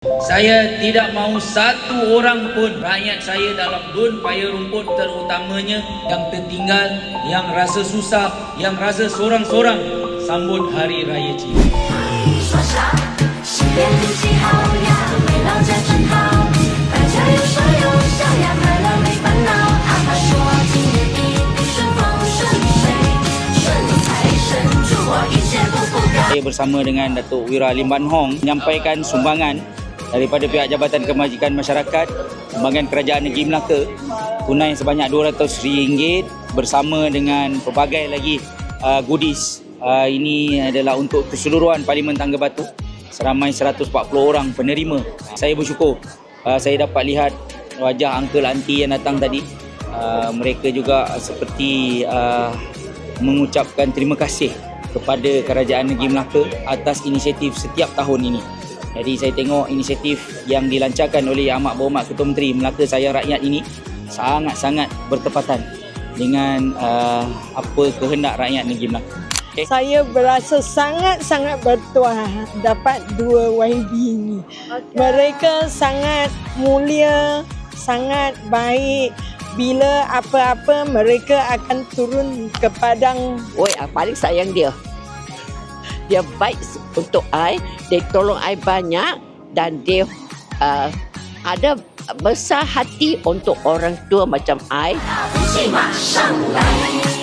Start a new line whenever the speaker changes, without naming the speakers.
Saya tidak mahu satu orang pun rakyat saya dalam dun paya rumput terutamanya yang tertinggal, yang rasa susah, yang rasa sorang-sorang sambut hari raya Cina.
Saya bersama dengan Datuk Wira Lim Ban Hong menyampaikan sumbangan daripada pihak Jabatan Kebajikan Masyarakat Sumbangan Kerajaan Negeri Melaka tunai sebanyak RM200 bersama dengan pelbagai lagi uh, goodies. Uh, ini adalah untuk keseluruhan Parlimen Tangga Batu seramai 140 orang penerima. Saya bersyukur uh, saya dapat lihat wajah uncle auntie yang datang tadi. Uh, mereka juga seperti uh, mengucapkan terima kasih kepada Kerajaan Negeri Melaka atas inisiatif setiap tahun ini. Jadi saya tengok inisiatif yang dilancarkan oleh Yang Amat Berhormat Ketua Menteri Melaka Sayang Rakyat ini sangat-sangat bertepatan dengan uh, apa kehendak rakyat negeri Melaka. Okay.
Saya berasa sangat-sangat bertuah dapat dua YB ini. Mereka sangat mulia, sangat baik. Bila apa-apa mereka akan turun ke padang
Oi, ah, paling sayang dia Dia baik s- untuk I, dia tolong I banyak dan dia uh, ada besar hati untuk orang tua macam I.
福气马上来，